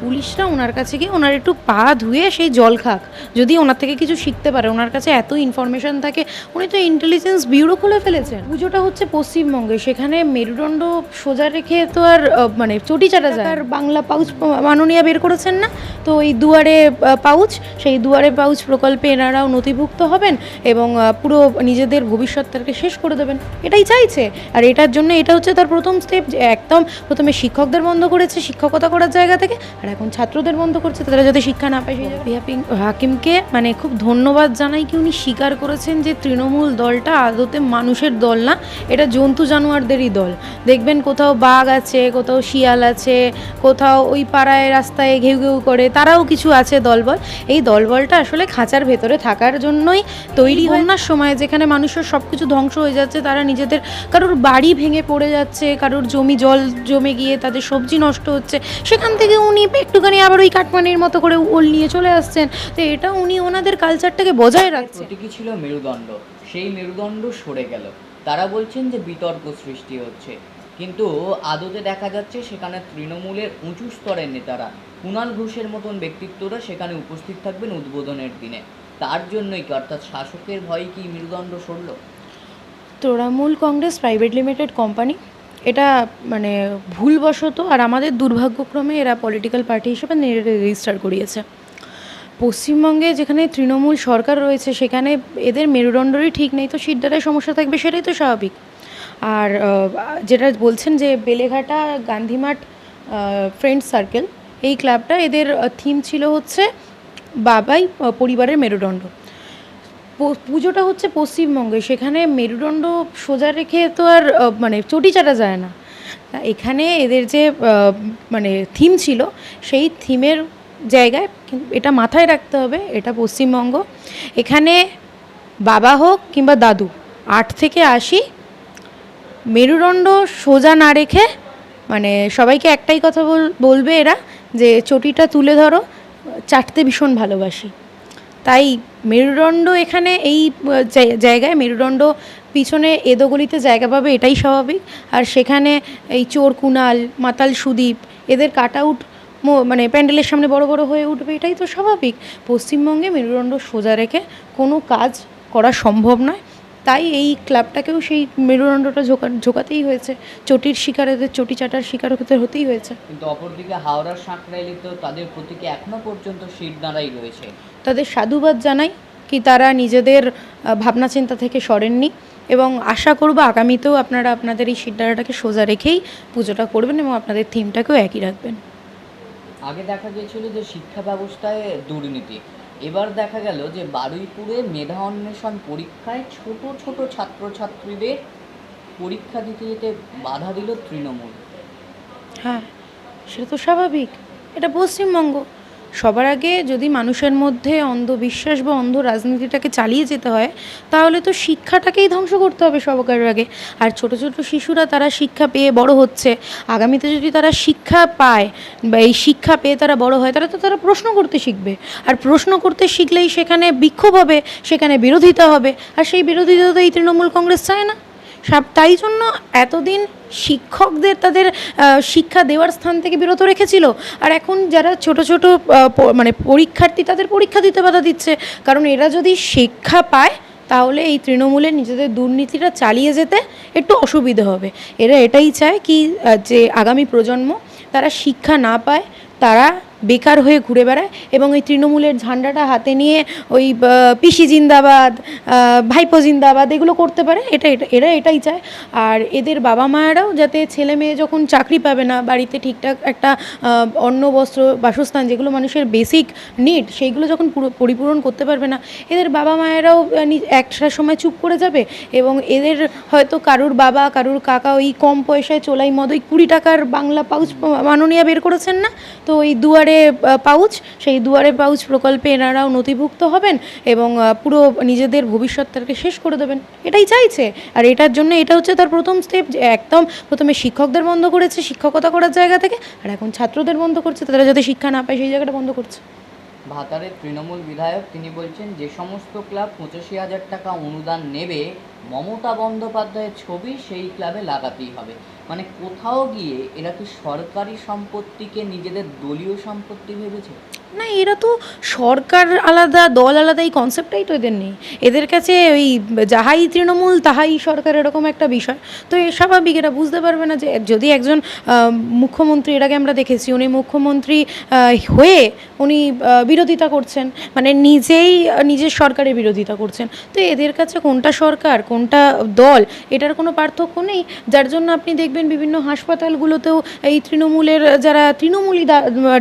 পুলিশরা ওনার কাছে গিয়ে ওনার একটু পা ধুয়ে সেই জল খাক। যদি ওনার থেকে কিছু শিখতে পারে, ওনার কাছে এত ইনফরমেশন থাকে, উনি তো ইন্টেলিজেন্স ব্যুরো খুলে ফেলেছেন। পুজোটা হচ্ছে পশ্চিমবঙ্গে, সেখানে মেরুদণ্ড সোজা রেখে তো আর মানে চটি চাটা যায়। আর বাংলা পাউচ মাননীয়া বের করেছেন না? তো এই দুয়ারে পাউচ সেই দুয়ারে পাউচ প্রকল্পে এনারাও নথিভুক্ত হবেন এবং পুরো নিজেদের ভবিষ্যৎটাকে শেষ করে দেবেন। এটাই চাইছে। আর এটার জন্য এটা হচ্ছে তার প্রথম স্টেপ যে একদম প্রথমে শিক্ষকদের বন্ধ করেছে, শিক্ষকতা করার জায়গা থেকে, আর এখন ছাত্রদের বন্ধ করছে তারা যাতে শিক্ষা না পায় সেই রিহাপিং হাকিমকে মানে খুব ধন্যবাদ জানাই কি উনি স্বীকার করেছেন যে তৃণমূল দলটা আদতে মানুষের দল না এটা জন্তু জানোয়ারদেরই দল। দেখবেন কোথাও বাঘ আছে কোথাও শিয়াল আছে কোথাও ওই পাড়ায় রাস্তায় ঘেউ ঘেউ করে তারাও কিছু আছে দলবল। এই দলবলটা আসলে খাঁচার ভেতরে থাকার জন্যই তৈরি হয় না সময় যেখানে মানুষের সব কিছু ধ্বংস হয়ে যাচ্ছে তারা নিজেদের কারোর বাড়ি ভেঙে পড়ে যাচ্ছে কারোর জমি জল জমে গিয়ে তাদের সবজি নষ্ট হচ্ছে সেখান থেকে উনি একটুখানি আবার ওই কাটমানির মতো করে ওল নিয়ে চলে আসছেন। তো এটা উনি ওনাদের কালচারটাকে বজায় রাখছেন প্রতীকী ছিল মেরুদণ্ড। সেই মেরুদণ্ড সরে গেল। তারা বলছেন যে বিতর্ক সৃষ্টি হচ্ছে। কিন্তু আদতে দেখা যাচ্ছে সেখানে তৃণমূলের উঁচু স্তরের নেতারা কুণাল ঘোষের মতন ব্যক্তিত্বরা সেখানে উপস্থিত থাকবেন উদ্বোধনের দিনে। তার জন্যই কি অর্থাৎ শাসকের ভয়ে কি মেরুদণ্ড সরল? Trinamool Congress private limited company এটা মানে ভুলবশত আর আমাদের দুর্ভাগ্যক্রমে এরা পলিটিক্যাল পার্টি হিসেবে রেজিস্টার করিয়েছে। পশ্চিমবঙ্গে যেখানে তৃণমূল সরকার রয়েছে, সেখানে এদের মেরুদণ্ডরই ঠিক নেই, তো শিরদারের সমস্যা থাকবে সেটাই তো স্বাভাবিক। আর যেটা বলছেন যে বেলেঘাটা গান্ধীমাঠ ফ্রেন্ড সার্কেল এই ক্লাবটা এদের থিম ছিল হচ্ছে বাবাই পরিবারের মেরুদণ্ড। পুজোটা হচ্ছে পশ্চিমবঙ্গে, সেখানে মেরুদণ্ড সোজা রেখে তো আর মানে চটি চাটা যায় না। এখানে এদের যে মানে থিম ছিল, সেই থিমের জায়গায় এটা মাথায় রাখতে হবে, এটা পশ্চিমবঙ্গ। এখানে বাবা হোক কিংবা দাদু, আট থেকে আশি, মেরুদণ্ড সোজা না রেখে মানে সবাইকে একটাই কথা বলবে এরা যে চটিটা তুলে ধরো, চাটতে ভীষণ ভালোবাসি। তাই মেরুদণ্ড এখানে এই জায়গায় মেরুদণ্ড পিছনে এদোগলিতে জায়গা পাবে এটাই স্বাভাবিক। আর সেখানে এই চোর কুনাল, মাতাল সুদীপ, এদের কাট আউট মানে প্যান্ডেলের সামনে বড় বড় হয়ে উঠবে এটাই তো স্বাভাবিক। পশ্চিমবঙ্গে মেরুদণ্ড সোজা রেখে কোনো কাজ করা সম্ভব নয়। তাই এই ক্লাবটাকেও সেই মেরুদণ্ডটা ঝোঁকা ঝোঁকাতেই হয়েছে। চটির শিকার এদের চটি চাটার শিকার হতে হতেই হয়েছে। কিন্তু অপরদিকে হাওড়ার সাঁকরাইলিতেও তাদের প্রতীকে এখনও পর্যন্ত শির দাঁড়াই রয়েছে। তাদের সাধুবাদ জানাই কি তারা নিজেদের ভাবনা চিন্তা থেকে সরেননি এবং আশা করব আগামীতেও আপনারা আপনাদের এই সিদ্ধারাটাকে সোজা রেখেই পুজোটা করবেন এবং আপনাদের থিমটাকেও একই রাখবেন। আগে দেখা গিয়েছিল যে শিক্ষা ব্যবস্থায় দুর্নীতি। এবার দেখা গেল যে বারুইপুরে মেধা অন্বেষণ পরীক্ষায় ছোট ছোট ছাত্রছাত্রীদের পরীক্ষা দিতে যেতে বাধা দিল তৃণমূল। হ্যাঁ সে তো স্বাভাবিক। এটা পশ্চিমবঙ্গ। সবার আগে যদি মানুষের মধ্যে অন্ধবিশ্বাস বা অন্ধ রাজনীতিটাকে চালিয়ে যেতে হয়, তাহলে তো শিক্ষাটাকেই ধ্বংস করতে হবে সবার আগে। আর ছোট ছোট শিশুরা তারা শিক্ষা পেয়ে বড় হচ্ছে। আগামীতে যদি তারা শিক্ষা পায় বা এই শিক্ষা পেয়ে তারা বড় হয়, তারা তো তারা প্রশ্ন করতে শিখবে। আর প্রশ্ন করতে শিখলেই সেখানে বিক্ষোভ হবে, সেখানে বিরোধিতা হবে। আর সেই বিরোধিতা তো এই তৃণমূল কংগ্রেস চায় না। সব- তাই জন্য এতদিন শিক্ষকদের তাদের শিক্ষা দেওয়ার স্থান থেকে বিরত রেখেছিল। আর এখন যারা ছোট ছোট মানে পরীক্ষার্থী তাদের পরীক্ষা দিতে বাধা দিচ্ছে। কারণ এরা যদি শিক্ষা পায়, তাহলে এই তৃণমূলের নিজেদের দুর্নীতিটা চালিয়ে যেতে একটু অসুবিধে হবে। এরা এটাই চায় কি যে আগামী প্রজন্ম তারা শিক্ষা না পায়, তারা বেকার হয়ে ঘুরে বেড়ায় এবং এই তৃণমূলের ঝান্ডাটা হাতে নিয়ে ওই পিসি জিন্দাবাদ ভাইপো জিন্দাবাদ এগুলো করতে পারে, এটা এটা, এরা এটাই চায়। আর এদের বাবা মায়েরাও যাতে ছেলে মেয়ে যখন চাকরি পাবে না, বাড়িতে ঠিকঠাক একটা অন্ন, বস্ত্র, বাসস্থান যেগুলো মানুষের বেসিক নিড সেইগুলো যখন পুরো, পরিপূরণ করতে পারবে না, এদের বাবা মায়েরাও একটা সময় চুপ করে যাবে এবং এদের হয়তো কারুর বাবা, কারুর কাকা ওই কম পয়সায় চোলাই মদ, ওই কুড়ি টাকার বাংলা পাউচ মাননীয়া বের করেছেন না, তো ওই দুয়ারে পাউচ সেই দুয়ারে পাউচ প্রকল্পে এনারাও নথিভুক্ত হবেন এবং পুরো নিজেদের ভবিষ্যৎটাকে শেষ করে দেবেন। এটাই চাইছে। আর এটার জন্য এটা হচ্ছে তার প্রথম স্টেপ যে একদম প্রথমে শিক্ষকদের বন্ধ করেছে, শিক্ষকতা করার জায়গা থেকে, আর এখন ছাত্রদের বন্ধ করছে, তারা যাতে শিক্ষা না পায় সেই জায়গাটা বন্ধ করছে। ভাতারের তৃণমূল বিধায়ক তিনি বলছেন, যে সমস্ত ক্লাব পঁচাশি হাজার টাকা অনুদান নেবে মমতা বন্দ্যোপাধ্যায়ের ছবি সেই ক্লাবে লাগাতেই হবে। মানে কোথাও গিয়ে এরা কি সরকারি সম্পত্তিকে নিজেদের দলীয় সম্পত্তি ভেবেছে? না, এরা তো সরকার আলাদা, দল আলাদা, এই কনসেপ্টটাই তো এদের নেই। এদের কাছে ওই যাহাই তৃণমূল, তাহাই সরকার এরকম একটা বিষয়। তো এ স্বাভাবিক, এরা বুঝতে পারবে না যে যদি একজন মুখ্যমন্ত্রী আগে আমরা দেখেছি, উনি মুখ্যমন্ত্রী হয়ে উনি বিরোধিতা করছেন। মানে নিজেই নিজের সরকারের বিরোধিতা করছেন। তো এদের কাছে কোনটা সরকার কোনটা দল, এটার কোনো পার্থক্য নেই। যার জন্য আপনি দেখবেন বিভিন্ন হাসপাতালগুলোতেও এই তৃণমূলের যারা তৃণমূলী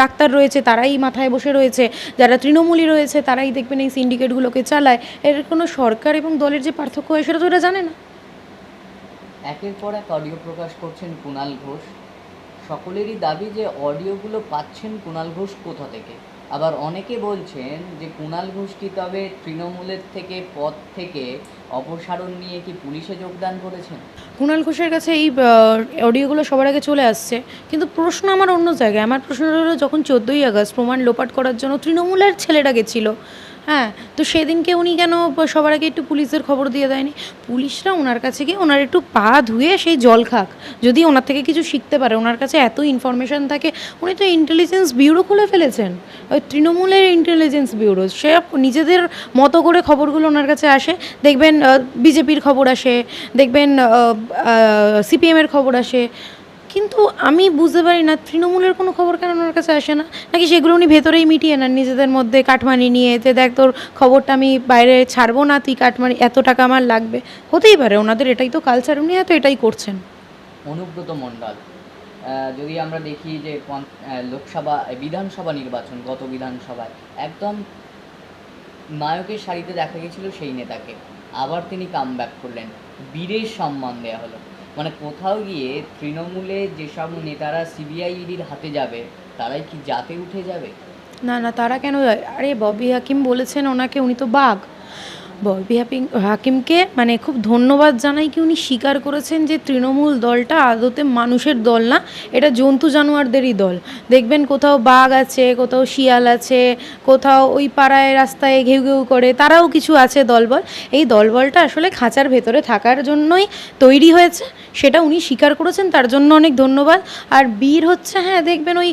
ডাক্তার রয়েছে, তারাই মাথায় বসে রয়েছে। যারা তৃণমূলী রয়েছে, তারাই দেখবেন এই সিন্ডিকেটগুলোকে চালায়। এর কোনো সরকার এবং দলের যে পার্থক্য হয়, সেটা তো এরা জানে না। একের পর এক অডিও প্রকাশ করছেন কুণাল ঘোষ। সকলেরই দাবি যে অডিওগুলো পাচ্ছেন কুণাল ঘোষ কোথা থেকে? আবার অনেকে বলছেন যে কুণাল ঘোষ কি তবে তৃণমূলের থেকে পদ থেকে অপসারণ নিয়ে কি পুলিশে যোগদান করেছেন? কুণাল ঘোষের কাছে এই অডিওগুলো সবার আগে চলে আসছে। কিন্তু প্রশ্ন আমার অন্য জায়গায়, আমার প্রশ্ন হলো যখন চোদ্দোই আগস্ট প্রমাণ লোপাট করার জন্য তৃণমূলের ছেলেরা গেছিল হ্যাঁ তো সেদিনকে উনি কেন সবার আগে একটু পুলিশের খবর দিয়ে দেয়নি? পুলিশরা ওনার কাছে গিয়ে ওনার একটু পা ধুয়ে সেই জল খাক। যদি ওনার থেকে কিছু শিখতে পারে, ওনার কাছে এত ইনফরমেশন থাকে, উনি তো ইন্টেলিজেন্স ব্যুরো খুলে ফেলেছেন। ওই তৃণমূলের ইন্টেলিজেন্স ব্যুরো সে নিজেদের মতো করে খবরগুলো ওনার কাছে আসে। দেখবেন বিজেপির খবর আসে, দেখবেন সিপিএমের খবর আসে। কিন্তু আমি বুঝতে পারি না, তৃণমূলের কোনো খবর কেন ওনার কাছে আসে না? নাকি সেগুলো উনি ভেতরেই মিটিয়ে নেন নিজেদের মধ্যে কাঠমানি নিয়ে, যে দেখ তোর খবরটা আমি বাইরে ছাড়বো না, তুই কাঠমানি এত টাকা আমার লাগবে। হতেই পারে, ওনাদের এটাই তো কালচার উনি হয়তো এটাই করছেন। অনুব্রত মণ্ডল যদি আমরা দেখি যে লোকসভা বিধানসভা নির্বাচন, গত বিধানসভায়, একদম নায়কের সারিতে দেখা গেছিল সেই নেতাকে। আবার তিনি কাম ব্যাক করলেন। বীরের সম্মান দেওয়া হলো। মানে কোথাও গিয়ে তৃণমূলে যেসব নেতারা সিবিআই ইডির হাতে যাবে, তারাই কি জাতে উঠে যাবে না না, তারা কেন? আরে, ববি হাকিম বলেছেন ওনাকে, উনি তো বাঘ ববি হাকিম হাকিমকে মানে খুব ধন্যবাদ জানাই কি উনি স্বীকার করেছেন যে তৃণমূল দলটা আদতে মানুষের দল না, এটা জন্তু জানোয়ারদেরই দল। দেখবেন কোথাও বাঘ আছে, কোথাও শিয়াল আছে, কোথাও ওই পাড়ায় রাস্তায় ঘেউ ঘেউ করে, তারাও কিছু আছে দলবল। এই দলবলটা আসলে খাঁচার ভেতরে থাকার জন্যই তৈরি হয়েছে, সেটা উনি স্বীকার করেছেন, তার জন্য অনেক ধন্যবাদ। আর বীর হচ্ছে হ্যাঁ দেখবেন ওই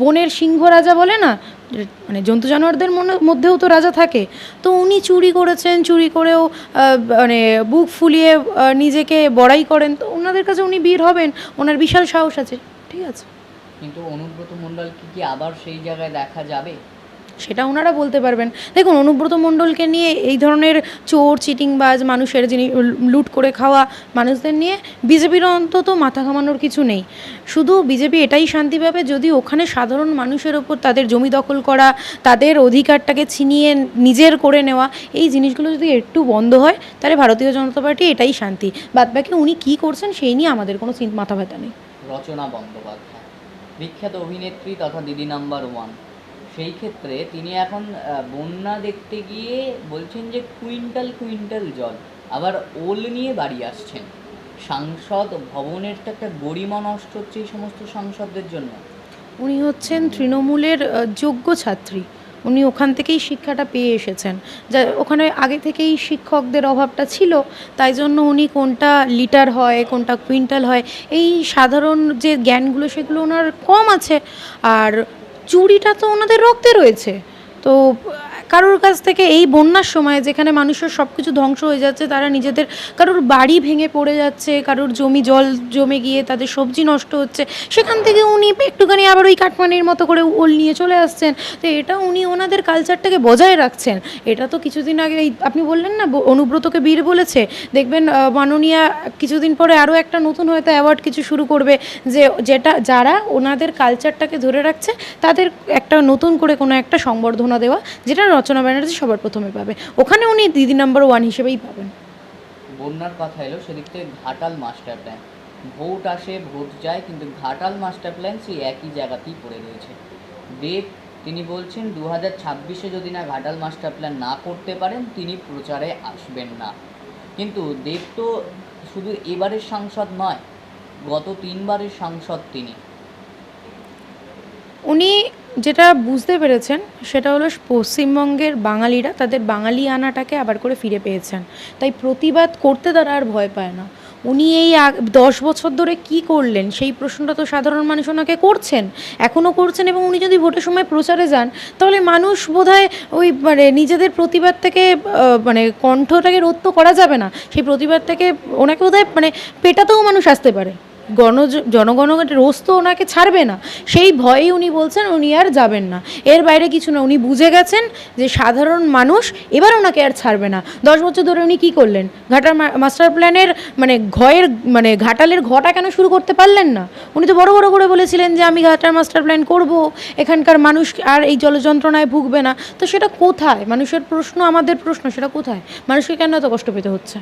বনের সিংহ রাজা বলে না মানে জন্তু জানোয়ারদের মধ্যেও তো রাজা থাকে। তো উনি চুরি করেছেন, চুরি করেও মানে বুক ফুলিয়ে নিজেকে বড়াই করেন। তো ওনাদের কাছে উনি বীর হবেন, ওনার বিশাল সাহস আছে, ঠিক আছে। কিন্তু অনুব্রত মন্ডল কি কি আবার সেই জায়গায় দেখা যাবে? সেটা ওনারা বলতে পারবেন। দেখুন, অনুব্রত মণ্ডলকে নিয়ে এই ধরনের চোর, চিটিংবাজ মানুষের যিনি লুট করে খাওয়া মানুষদের নিয়ে বিজেপির অন্তত মাথা ঘামানোর কিছু নেই। শুধু বিজেপি এটাই শান্তি পাবে যদি ওখানে সাধারণ মানুষের ওপর তাদের জমি দখল করা, তাদের অধিকারটাকে ছিনিয়ে নিজের করে নেওয়া, এই জিনিসগুলো যদি একটু বন্ধ হয়, তাহলে ভারতীয় জনতা পার্টি এটাই শান্তি। বাদবাকি উনি কী করছেন সেই নিয়ে আমাদের কোনো মাথা ব্যথা নেই। রচনা বন্দ্যোপাধ্যায়। বিখ্যাত অভিনেত্রী তথা দিদি নাম্বার ওয়ান। সেই ক্ষেত্রে তিনি এখন বন্যা দেখতে গিয়ে বলছেন যে কুইন্টাল কুইন্টাল জল। আবার ওল নিয়ে বাড়ি আসছেন। সাংসদ ভবনের তো একটা গরিমা নষ্ট হচ্ছে এই সমস্ত সাংসদদের জন্য। উনি হচ্ছেন তৃণমূলের যোগ্য ছাত্রী। উনি ওখান থেকেই শিক্ষাটা পেয়ে এসেছেন। যা, ওখানে আগে থেকেই শিক্ষকদের অভাবটা ছিল, তাই জন্য উনি কোনটা লিটার হয়, কোনটা কুইন্টাল হয়, এই সাধারণ যে জ্ঞানগুলো সেগুলো ওনার কম আছে। আর চুরিটা তো ওনাদের রক্তে রয়েছে। তো কারোর কাছ থেকে এই বন্যার সময় যেখানে মানুষের সব কিছু ধ্বংস হয়ে যাচ্ছে, তারা নিজেদের, কারোর বাড়ি ভেঙে পড়ে যাচ্ছে, কারোর জমি জল জমে গিয়ে তাদের সবজি নষ্ট হচ্ছে, সেখান থেকে উনি একটুখানি আবার ওই কাটমানির মতো করে ওল নিয়ে চলে আসছেন। তো এটা উনি ওনাদের কালচারটাকে বজায় রাখছেন। এটা তো কিছুদিন আগে আপনি বললেন না অনুব্রতকে বীর বলেছে। দেখবেন মাননীয়া কিছুদিন পরে আরও একটা নতুন হয়তো অ্যাওয়ার্ড কিছু শুরু করবে যে, যেটা, যারা ওনাদের কালচারটাকে ধরে রাখছে, তাদের একটা নতুন করে কোনো একটা সংবর্ধনা দেওয়া, যেটা রচনা ব্যানার্জি সবার প্রথমে পাবে। ওখানে উনি দিদি নাম্বার ওয়ান হিসেবেই পাবেন। বন্যার কথা এলো সেদিক থেকে ঘাটাল মাস্টার প্ল্যান। ভোট আসে ভোট যায় কিন্তু ঘাটাল মাস্টার প্ল্যান সেই একই জায়গাতেই পড়ে রয়েছে। দেব তিনি বলছেন দু হাজার ছাব্বিশে যদি না ঘাটাল মাস্টার প্ল্যান না করতে পারেন তিনি প্রচারে আসবেন না। কিন্তু দেব তো শুধু এবারের সাংসদ নয় গত তিনবারের সাংসদ তিনি। উনি যেটা বুঝতে পেরেছেন, সেটা হলো পশ্চিমবঙ্গের বাঙালিরা তাদের বাঙালি আনাটাকে আবার করে ফিরে পেয়েছেন। তাই প্রতিবাদ করতে তারা আর ভয় পায় না। উনি এই দশ বছর ধরে কি করলেন, সেই প্রশ্নটা তো সাধারণ মানুষ ওনাকে করছেন, এখনও করছেন এবং উনি যদি ভোটের সময় প্রচারে যান, তাহলে মানুষ বোধহয় ওই মানে নিজেদের প্রতিবাদ থেকে মানে কণ্ঠটাকে রোধ তো করা যাবে না। সেই প্রতিবাদ থেকে ওনাকে বোধহয় মানে পেটাতেও মানুষ আসতে পারে। গণ জনগণের রোজ তো ওনাকে ছাড়বে না। সেই ভয়েই উনি বলছেন উনি আর যাবেন না। এর বাইরে কিছু না, উনি বুঝে গেছেন যে সাধারণ মানুষ এবার ওনাকে আর ছাড়বে না। দশ বছর ধরে উনি কী করলেন? ঘাটার মাস্টার প্ল্যানের মানে ঘয়ের মানে ঘাটালের ঘটা কেন শুরু করতে পারলেন না? উনি তো বড় বড় করে বলেছিলেন যে আমি ঘাটার মাস্টার প্ল্যান করব। এখানকার মানুষ আর এই জলযন্ত্রণায় ভুগবে না। তো সেটা কোথায়? মানুষের প্রশ্ন, আমাদের প্রশ্ন, সেটা কোথায়? মানুষকে কেন এত কষ্ট পেতে হচ্ছে?